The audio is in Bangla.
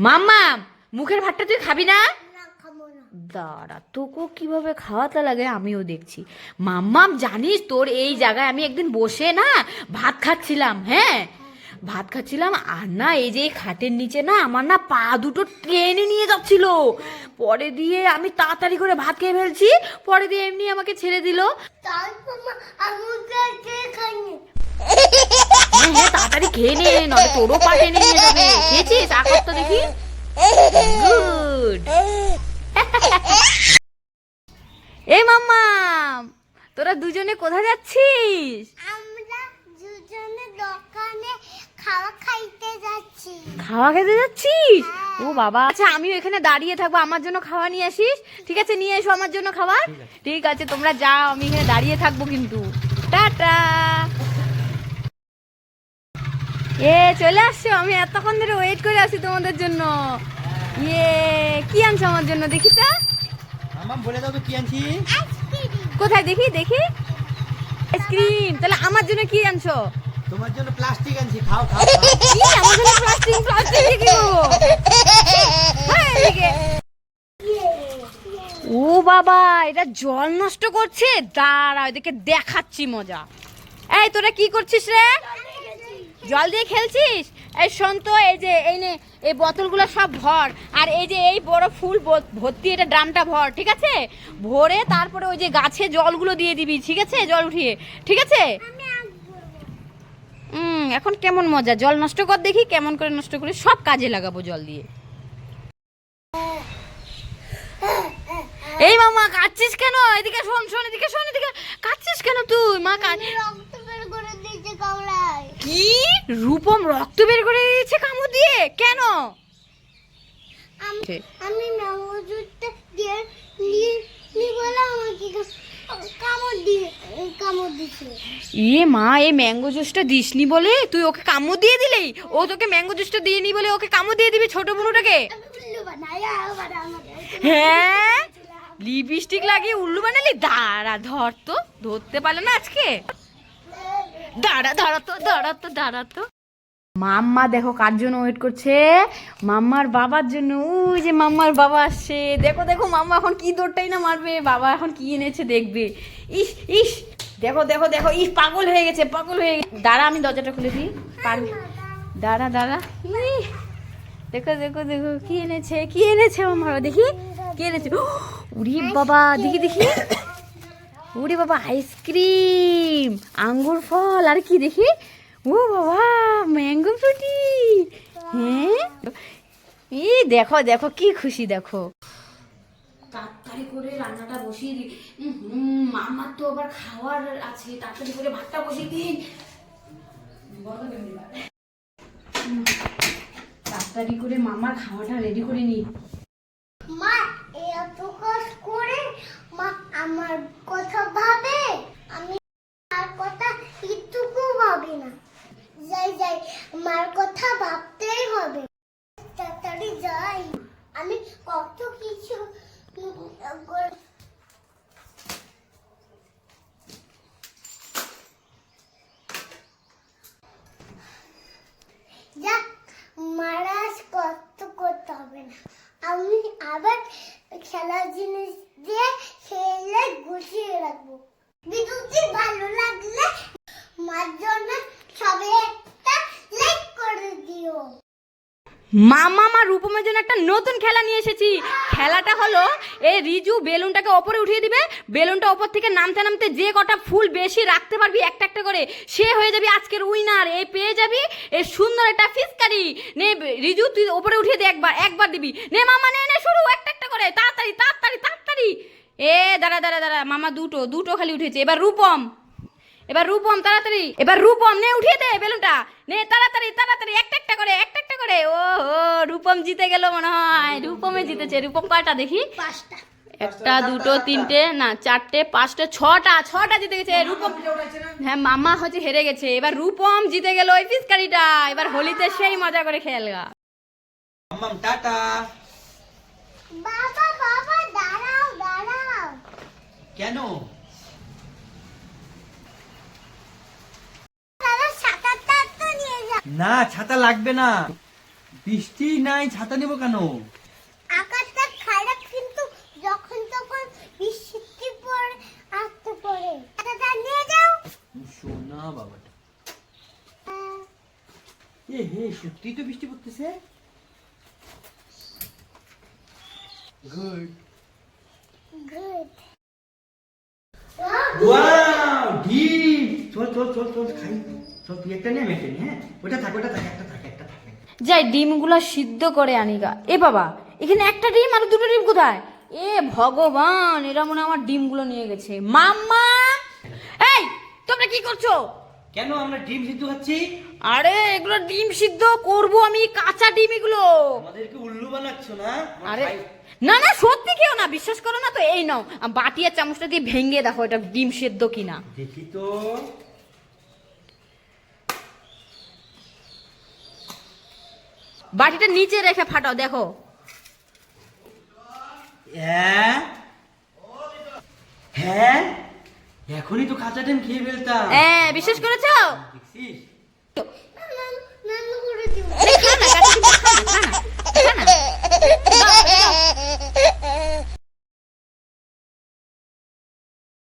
মাম্মা মুখের ভাতটা তুই খাবি না? দাঁড়া তোকেও কীভাবে খাওয়াতে লাগে আমিও দেখছি। মাম্মাম জানিস তোর এই জায়গায় আমি একদিন বসে না ভাত খাচ্ছিলাম হ্যাঁ? ভাত খাচ্ছিলাম আর না এই যে খাটের নিচে না আমার না পা দুটো ট্রেনে নিয়ে যাচ্ছিল। পরে দিয়ে আমি তাড়াতাড়ি করে ভাত খেয়ে ফেলছি পরে দিয়ে এমনি আমাকে ছেড়ে দিল তারপর মা আমি কে খাইনি হ্যাঁ হ্যাঁ তাড়াতাড়ি খেয়ে নে নয় তোরও পা টেনে নিয়ে যাবে। খেয়েছিস? আকর তো দেখি? গুড এই মাম্মা তোরা দুজনে কোথায় যাচ্ছিস? আমরা দুজনে দোকানে খাওয়া খাইতে যাচ্ছি। খাওয়া খেতে যাচ্ছিস? ও বাবা। আচ্ছা আমিও এখানে দাঁড়িয়ে থাকব আমার জন্য খাওয়া নিয়ে আসিস। ঠিক আছে নিয়ে এসো আমার জন্য খাবার। ঠিক আছে তোমরা যাও আমি এখানে দাঁড়িয়ে থাকব কিন্তু। টাটা। এ চলে আসছো। আমি এতক্ষণ ধরে ওয়েট করে আছি তোমাদের জন্য। ইয়ে কি আনছো আমার জন্য দেখি তা? আমার বলে দাও কি আনছি? কোথায়? দেখি দেখি। আইসক্রিম তাহলে আমার জন্য কি আনছো? তোমার জন্য প্লাস্টিক আনছি। খাও খাও। কি? আমার জন্য প্লাস্টিক প্লাস্টিক কি করব? হ্যাঁ, ও বাবা এটা জল নষ্ট করছে? দাঁড়া এদিকে দেখাচ্ছি মজা। এই তোরা কি করছিস রে? জল দিয়ে খেলছিস? এই শোন তো এই যে এই নে এই বোতলগুলো সব ভর। আর এই যে এই বড় ফুল ভর্তি এটা ড্রামটা ভর ঠিক আছে? ভরে তারপরে ওই যে গাছে জলগুলো দিয়ে দিবি ঠিক আছে? জল উঠিয়ে ঠিক আছে? হুম এখন কেমন মজা? জল নষ্ট কর দেখি কেমন করে নষ্ট করে। সব কাজে লাগাবো জল দিয়ে। এই মামা কাচ্ছিস কেন? এদিকে শোন শোন এদিকে শোন এদিকে কাচ্ছিস কেন তুই? মা কাজ রক্ত বের করে দিয়েছে কামড়ায় কি? রূপম রক্ত বের করে দিয়েছে কামড় দিয়ে? কেন? আমি ম্যাঙ্গো দিয়ে বলে আমাকে কামড় দিয়ে কামড় দিছে এ মা এই ম্যাঙ্গো জুসটা দিসনি বলে? তুই ওকে কামড় দিয়ে দিলি? ও তোকে ম্যাঙ্গো জুসটা দিয়ে নি বলে ওকে কামড় দিয়ে দিবি ছোট বুনুটাকে? হ্যাঁ? লিপস্টিক লাগিয়ে উল্লু বানালি? দাঁড়া ধর তো। ধরতে পারলে না আজকে। দাঁড়া দাঁড়া তো দাঁড়া তো দাঁড়া তো। মাম্মা, দেখো কার জন্য ওয়েট করছে? মাম্মার বাবার জন্য। ওই যে মাম্মার বাবা আসছে। দেখো দেখো, মাম্মা এখন কি দৌড়টাই না মারবে। বাবা এখন কি এনেছে দেখবে। ইস ইস, দেখো দেখো দেখো, ইস, পাগল হয়ে গেছে, পাগল হয়ে গেছে। দাঁড়া, আমি দরজাটা খুলে দিই। পারবি দাঁড়া দাঁড়া। দেখো দেখো দেখো, কি এনেছে কি এনেছে আমার দেখি, কি এনেছে? উরি বাবা, দেখি দেখি। উরি বাবা আইসক্রিম আঙ্গুর ফল, আর কি দেখি? ও বাবা ম্যাঙ্গো ফ্রুটি হ্যাঁ? এই দেখো দেখো, কি খুশি দেখো। তাড়াতাড়ি করে রান্নাটা বসিয়ে দিই। মামার তো আবার খাওয়ার আছে, তাড়াতাড়ি করে ভাতটা বসিয়ে দিন। তাড়াতাড়ি করে মামার খাওয়াটা রেডি করে নিই মা এত কষ্ট করে মা আমার কথা ভাবে, আমি আর কথা একটুকু ভাবি না। যাই যাই আমার কথা ভাবতেই হবে। তাড়াতাড়ি যাই। আমি কত কিছু আমি আবার খেলার জিনিস দিয়ে খেলে গুছিয়ে রাখব। ভিডিওটি ভালো লাগলে মার জন্য সবাই একটা লাইক করে দিও। মামা রূপমের জন্য একটা নতুন খেলা নিয়ে এসেছি। খেলাটা হলো, এই রিজু বেলুনটাকে ওপরে উঠিয়ে দিবে। বেলুনটা ওপর থেকে নামতে নামতে যে কটা ফুল বেশি রাখতে পারবি একটা একটা করে, সে হয়ে যাবে আজকের উইনার এই পেয়ে যাবি এই সুন্দর একটা ফিসকারি। নে রিজু, তুই ওপরে উঠিয়ে দে একবার একবার দিবি। নে মামা, নে নে, শুরু, একটা একটা করে। তাড়াতাড়ি তাড়াতাড়ি তাড়াতাড়ি। এ, দাঁড়া দাঁড়া দাঁড়া, মামা দুটো দুটো খালি উঠেছে। এবার রূপম। এবার রূপম তাড়াতাড়ি। এবার রূপম নে উঠিয়ে দে বেলুনটা। নে তাড়াতাড়ি তাড়াতাড়ি একটা একটা করে একটা একটা করে। ও ও রূপম জিতে গেল মনে হয়। রূপমে জিতেছে। রূপম কয়টা দেখি? পাঁচটা। একটা দুটো তিনটে না চারটে পাঁচটা ছটা ছটা জিতে গেছে। রূপম হ্যাঁ মামা হচ্ছে হেরে গেছে। এবার রূপম জিতে গেল ওই পিচকারিটা। এবার হোলিতে সেই মজা করে খেলগা। মাম্মাম টাটা। বাবা বাবা দাঁড়াও দাঁড়াও। কেন দাদা সাঁতারটা তো নিয়ে যাও না ছাতা লাগবে না। বৃষ্টি নাই ছাতা নেব কেন? আকাশটা খারাপ কিন্তু যখন তখন বৃষ্টি পড়ে আসতে পড়ে। এটা নিয়ে যাও। সোনা বাবাটা। এ হে সত্যি তো বৃষ্টি পড়তেছে? গুড গুড ওয়াও ডিম চল চল চল চল খাই। চল তুই একটা নে আমি হ্যাঁ? ওটা থাক ওটা থাক একটা থাক একটা থাকে। যাই ডিমগুলো সিদ্ধ করে আনিগা এ বাবা এখানে একটা ডিম আর দুটো ডিম কোথায়? এ ভগবান এরা মনে আমার ডিমগুলো নিয়ে গেছে। মাম্মা! এই তোমরা কি করছ? কেন আমরা ডিম সিদ্ধ খাচ্ছি? আরে এগুলো ডিম সিদ্ধ করব আমি কাঁচা ডিম এগুলো। আমাদেরকে উল্লু বানাচ্ছ না? আরে না না সত্যি কেউ না বিশ্বাস করো না তো এই নাও। আম বাটি আর চামচটা দিয়ে ভেঙে দেখো এটা ডিম সেদ্ধ কিনা। দেখি তো। বাটিটা নিচে রেখে ফাটাও দেখো। হ্যাঁ? হ্যাঁ? এখনই তো কাঁচা ডিম খেয়ে ফেলতাম। হ্যাঁ বিশ্বাস করেছ? দেখছিস